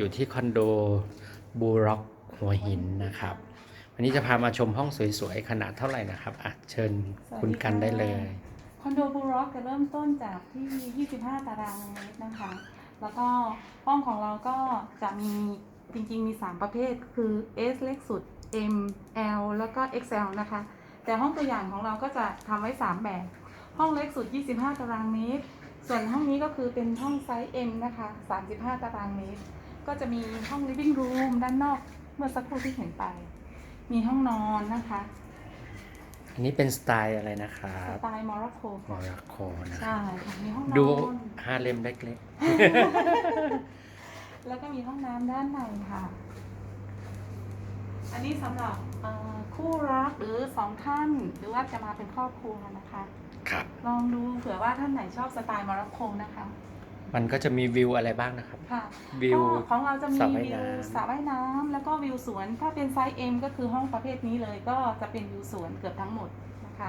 อยู่ที่คอนโดบูร็อกหัวหินนะครับ วันนี้จะพามาชมห้องสวยๆขนาดเท่าไหร่นะครับอะเชิญคุณกันได้เลย คอนโดบูร็อกจะเริ่มต้นจากที่ 25 ตารางเมตรนะคะ แล้วก็ห้องของเราก็จะมีจริงๆมี 3 ประเภทคือ S เล็กสุด M L แล้วก็ XL นะคะ แต่ห้องตัวอย่างของเราก็จะทำไว้ 3 แบบ ห้องเล็กสุด 25 ตารางเมตร ส่วนห้องนี้ก็คือเป็นห้องไซส์ M นะคะ 35 ตารางเมตร ก็จะมีห้อง living room ด้านนอกเมื่อสักครู่ที่เห็นไป มีห้องนอนนะคะ อันนี้เป็นสไตล์อะไรนะครัสบไตล์มอร็อกโกมอร็อกโกนะใช่ค่ะมีห้องนอน ดูฮาเลมเล็กแล้วก็มีห้องน้ำด้านในค่ะ อันนี้สำหรับเอ่อคู่รักหรือสองท่าน หรือว่าจะมาเป็นครอบครัวนะคะ ๆ ครับ ลองดูเผื่อว่าท่านไหนชอบสไตล์มอร็อกโกนะคะ มันก็จะมีวิวอะไรบ้างนะครับ ค่ะวิวก็ของเราจะมีสระว่ายวิวน้ำ สระว่ายน้ำแล้วก็วิวสวน ถ้าเป็นไซส์ M ก็คือห้องประเภทนี้เลยก็จะเป็นวิวสวนเกือบทั้งหมดนะคะ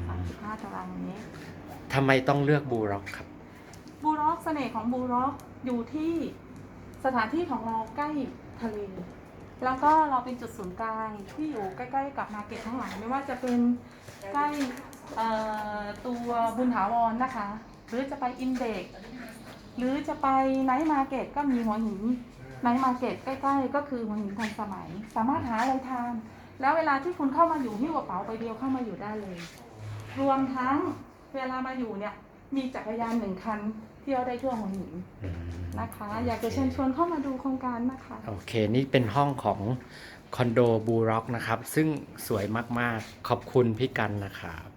35ตารางเมตร ทำไมต้องเลือกบูร็อกครับ บูร็อกเสน่ห์ของบูร็อกอยู่ที่สถานที่ของเราใกล้ทะเล แล้วก็เราเป็นจุดศูนย์กลางที่อยู่ใกล้ๆกับมาร์เก็ตทั้งหลายไม่ว่าจะเป็นใกล้เอ่อตัวบุญถาวรนะคะ หรือจะไปอินเด็กซ์ หรือจะไปไนท์มาร์เก็ตก็มีหัวหินไนท์มาร์เก็ตใกล้ๆ ก็คือหัวหินทันสมัย สามารถหาอะไรทาน แล้วเวลาที่คุณเข้ามาอยู่หิ้วกระเป๋าไปเดียวเข้ามาอยู่ได้เลย รวมทั้งเวลามาอยู่เนี่ยมีจักรยานหนึ่งคันเที่ยวได้ทั่วหัวหินอืมนะคะ อยากจะเชิญชวนเข้ามาดูโครงการนะคะ โอเค นี่เป็นห้องของคอนโดบูร็อกนะครับ ซึ่งสวยมากๆ ขอบคุณพี่กันนะครับ